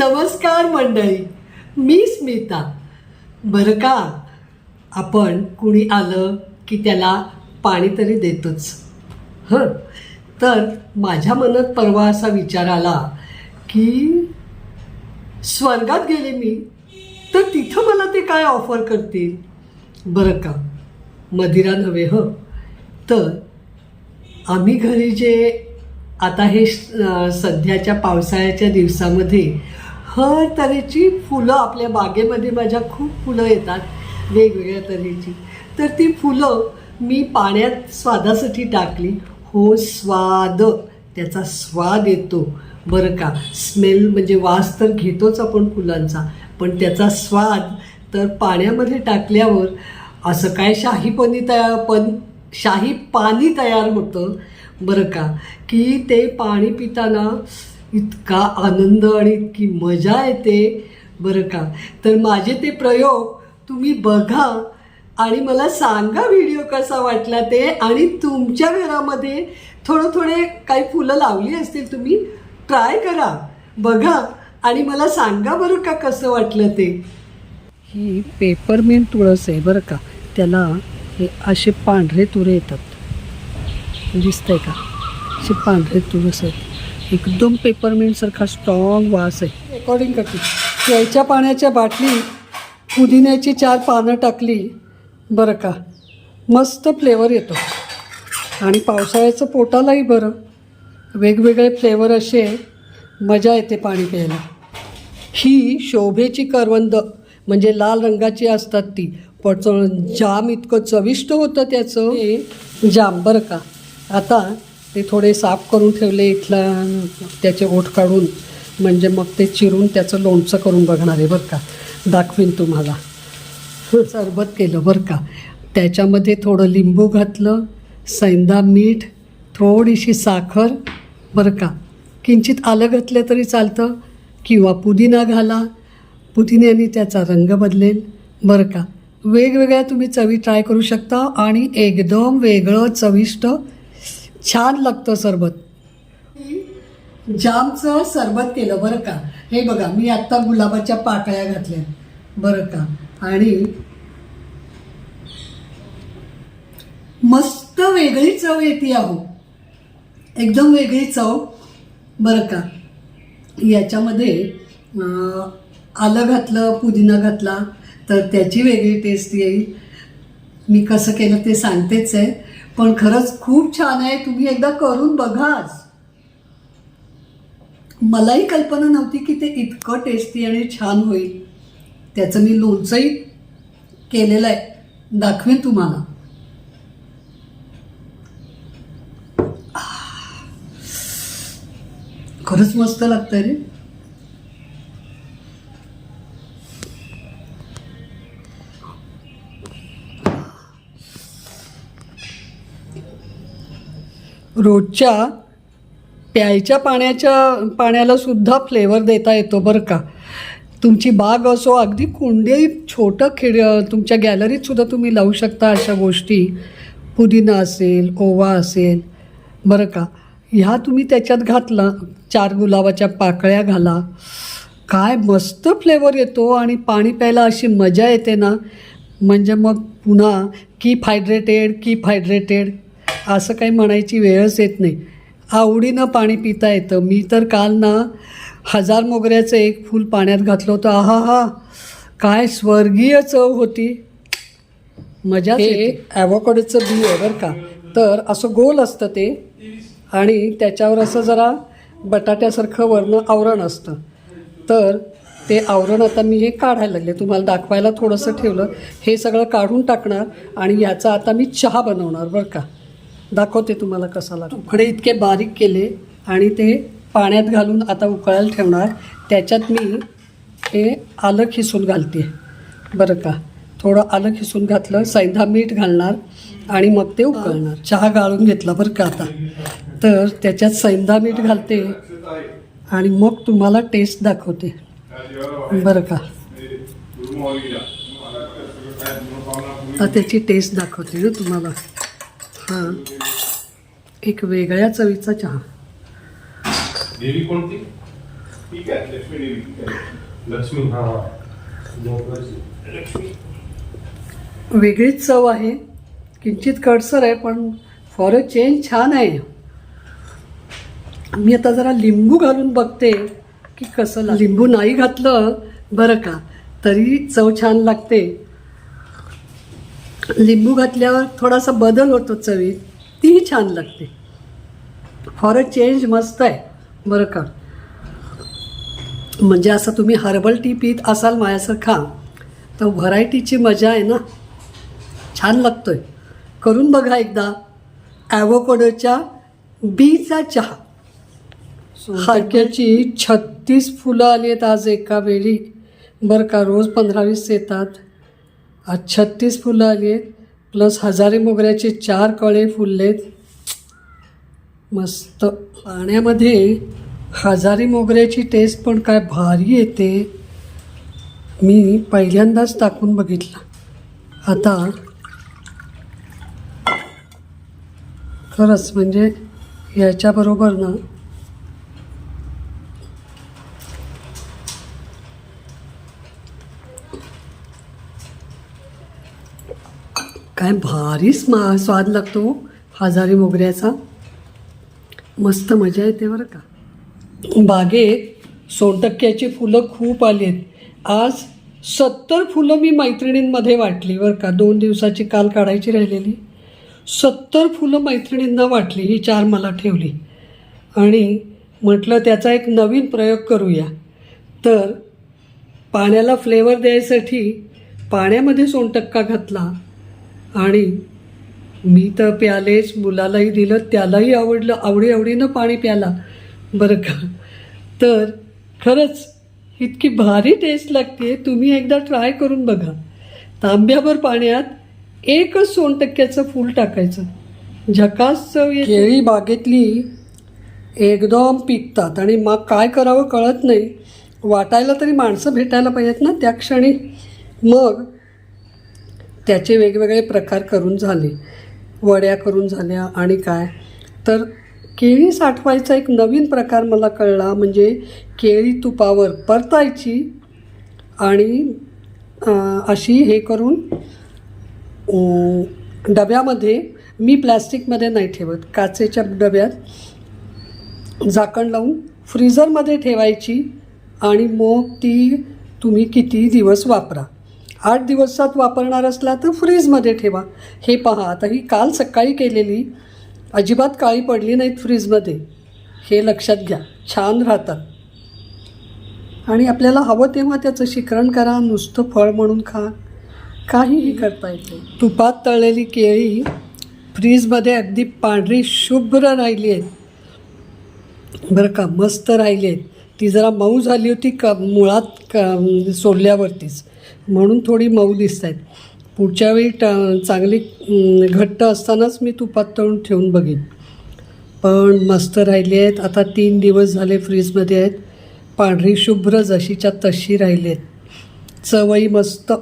नमस्कार मंडळी. मी स्मिता. बरं का? आपण कुणी आलं की त्याला पाणी तरी देतोच. हं. तर माझ्या मनात परवा असा विचार आला की स्वर्गात गेले मी तर तिथं मला ते काय ऑफर करतील? बरं का? मदिरा नव्हे हं. तर आम्ही घरी जे आता हे सध्याच्या पावसाळ्याच्या दिवसामध्ये हर तऱ्हेची फुलं आपल्या बागेमध्ये माझ्या खूप फुलं येतात वेगवेगळ्या तऱ्हेची. तर ती फुलं मी पाण्यात स्वादासाठी टाकली. हो स्वाद. त्याचा स्वाद येतो. बरं का? स्मेल म्हणजे वास तर घेतोच आपण फुलांचा पण त्याचा स्वाद तर पाण्यामध्ये टाकल्यावर असं काय शाही पनी तयार पण शाही पाणी तयार होतं? बरं का? की ते पाणी पिताना इतका आनंद आणि इतकी मजा येते बरं का. तर माझे ते प्रयोग तुम्ही बघा आणि मला सांगा व्हिडिओ कसा वाटला ते आणि तुमच्या घरामध्ये थोडं थोडे काही फुलं लावली असतील तुम्ही ट्राय करा. बघा आणि मला सांगा बरं का कसं वाटलं ते. ही पेपरमेन तुळस आहे बरं का. त्याला हे असे पांढरे तुरे येतात. दिसतंय का? असे पांढरे तुळस आहेत. एकदम पेपरमिंटसारखा स्ट्रॉंग वास आहे. रेकॉर्डिंग करते. प्यायच्या पाण्याच्या बाटलीत पुदिन्याची चार पानं टाकली बरं का? मस्त फ्लेवर येतो. आणि पावसाळ्याचं पोटालाही बरं. वेगवेगळे फ्लेवर असे मजा येते पाणी प्यायला. ही शोभेची करवंद म्हणजे लाल रंगाची असतात ती. पण जाम इतकं चविष्ट होतं त्याचं हे जाम बरं का? आता ते थोडे साफ करून ठेवले इथला त्याचे ओठ काढून म्हणजे मग ते चिरून त्याचं लोणचं करून बघणार आहे बरं का. दाखवीन तुम्हाला. सरबत केलं बरं का. त्याच्यामध्ये थोडं लिंबू घातलं सैंदा मीठ थोडीशी साखर बरं का. किंचित आलं घातलं तरी चालतं किंवा पुदिना घाला. पुदिन्याने त्याचा रंग बदलेल बरं का. वेगवेगळ्या तुम्ही चवी ट्राय करू शकता आणि एकदम वेगळं चविष्ट छान लागतं सरबत. जामचं सरबत केलं बरं का. हे बघा मी आत्ता गुलाबाच्या पाकळ्या घातल्या. बरं का. आणि मस्त वेगळी चव येते अहो. एकदम वेगळी चव. बरं का. याच्यामध्ये आलं घातलं पुदिना घातला तर त्याची वेगळी टेस्ट येईल. मी कसं केलं ते सांगतेच आहे. पण खरंच खूप छान आहे. तुम्ही एकदा करून बघाच मलाही कल्पना नव्हती की ते इतकं टेस्टी आणि छान होईल. त्याचं मी लोणचंही केलेलं आहे. दाखवेन तुम्हाला. खरंच मस्त लागतं रे. रोजच्या प्यायच्या पाण्याच्या पाण्याला सुद्धा फ्लेवर देता येतो बरं का? तुमची बाग असो अगदी कुंडी छोटं खिड तुमच्या गॅलरीतसुद्धा तुम्ही लावू शकता अशा गोष्टी. पुदिना असेल ओवा असेल बरं का? ह्या तुम्ही त्याच्यात घातला चार गुलाबाच्या पाकळ्या घाला. काय मस्त फ्लेवर येतो आणि पाणी प्यायला अशी मजा येते ना? म्हणजे मग पुन्हा कीप हायड्रेटेड कीप हायड्रेटेड असं काही म्हणायची वेळच येत नाही. आवडीनं पाणी पिता येतं. मी तर काल ना हजार मोगऱ्याचं एक फूल पाण्यात घातलं होतं. आहा हा. काय स्वर्गीय चव होती. मजा हे ॲव्होकाडोचं बी आहे बरं का. तर असं गोल असतं ते आणि त्याच्यावर असं जरा बटाट्यासारखं वरनं आवरण असतं. तर ते आवरण आता मी हे काढायला लागले. तुम्हाला दाखवायला थोडंसं ठेवलं. हे सगळं काढून टाकणार आणि याचा आता मी चहा बनवणार बरं का. दाखवते तुम्हाला कसा लागतो. तुकडे इतके बारीक केले आणि ते पाण्यात घालून आता उकळायला ठेवणार. त्याच्यात मी हे आलं खिसून घालते. बरं का? थोडं आलं खिसून घातलं सैंधा मीठ घालणार आणि मग ते उकळणार. चहा गाळून घेतला बरं का आता. तर त्याच्यात सैंधा मीठ घालते आणि मग तुम्हाला टेस्ट दाखवते. बरं का? आता त्याची टेस्ट दाखवते ना तुम्हाला. हां एक वेगळ्या चवीचा चहा. देवी कोणती? ठीक आहे लक्ष्मी देवी. ठीक आहे. लक्ष्मी हा हा. झोपायची. वेगळीच चव आहे. किंचित कडसर आहे पण फॉर अ चेंज छान आहे. मी आता जरा लिंबू घालून बघते की कसं लाग- लिंबू नाही घातलं बरं का? तरी चव छान लागते. लिंबू घातल्यावर थोडासा बदल होतो चवीत. तीही छान लागते. फॉर अ चेंज मस्त आहे. बरं का? म्हणजे असं तुम्ही हर्बल टी पीत असाल माझ्यासारखा तर व्हरायटीची मजा आहे ना? छान लागतोय. करून बघा एकदा. ॲवोकोडोच्या बीचा चहा. हाक्याची छत्तीस फुलं आली आहेत आज एका वेळी. बरं का? रोज पंधरा वीस येतात. आज छत्तीस फुलं आली आहेत प्लस हजारे मोगऱ्याचे चार कळे फुललेत. मस्त. पाण्यामध्ये हजारी मोगऱ्याची टेस्ट पण काय भारी येते. मी पहिल्यांदाच टाकून बघितला. आता खरंच म्हणजे याच्याबरोबर ना काय भारी स्मा स्वाद लागतो हो, हजारी मोगऱ्याचा. मस्त मजा येते बरं का. बागेत सोनटक्क्याची फुलं खूप आली आहेत आज सत्तर फुलं मी मैत्रिणींमध्ये वाटली बरं का दोन दिवसाची काल काढायची राहिलेली. सत्तर फुलं मैत्रिणींना वाटली ही चार मला ठेवली. आणि म्हटलं त्याचा एक नवीन प्रयोग करूया. तर पाण्याला फ्लेवर द्यायसाठी पाण्यामध्ये सोनटक्का घातला आणि मी तर प्यालेच मुलालाही दिलं त्यालाही आवडलं आवडी आवडीनं पाणी प्याला. बरं का? तर खरंच इतकी भारी टेस्ट लागते तुम्ही एकदा ट्राय करून बघा. तांब्याभर पाण्यात एकच सोन टक्क्याचं फूल टाकायचं. झकास चव केळी बागेतली एकदम पिकतात. आणि मग काय करावं कळत नाही. वाटायला तरी माणसं भेटायला पाहिजेत ना त्या क्षणी. मग त्याचे वेगवेगळे प्रकार करून झाले. वड्या करून झाल्या आणि काय? तर केळी साठवायचा एक नवीन प्रकार मला कळला म्हणजे केळी तुपावर परतायची आणि अशी हे करून डब्यामध्ये मी प्लॅस्टिकमध्ये नाही ठेवत. काचेच्या डब्यात झाकण लावून फ्रीझरमध्ये ठेवायची आणि मग ती तुम्ही किती दिवस वापरा. आठ दिवसात वापरणार असला तर फ्रीजमध्ये ठेवा. हे पहा आता ही काल सकाळी केलेली अजिबात काळी पडली नाहीत फ्रीजमध्ये. हे लक्षात घ्या छान राहतात. आणि आपल्याला हवं तेव्हा त्याचं शिकरण करा नुसतं फळ म्हणून खा. काहीही करता येते. तुपात तळलेली केळी फ्रीजमध्ये अगदी पांढरी शुभ्र राहिली आहेत. बरं का मस्त राहिली आहेत. ती जरा मऊ झाली होती क मुळात क सोडल्यावरतीच म्हणून थोडी मऊ दिसत आहेत पुढच्या वेळी ट चांगली घट्ट असतानाच मी तुपात तळून ठेवून बघेन. पण मस्त राहिली आहेत. आता तीन दिवस झाले फ्रीजमध्ये आहेत. पांढरी शुभ्र जशीच्या तशी राहिली आहेत. चवही मस्त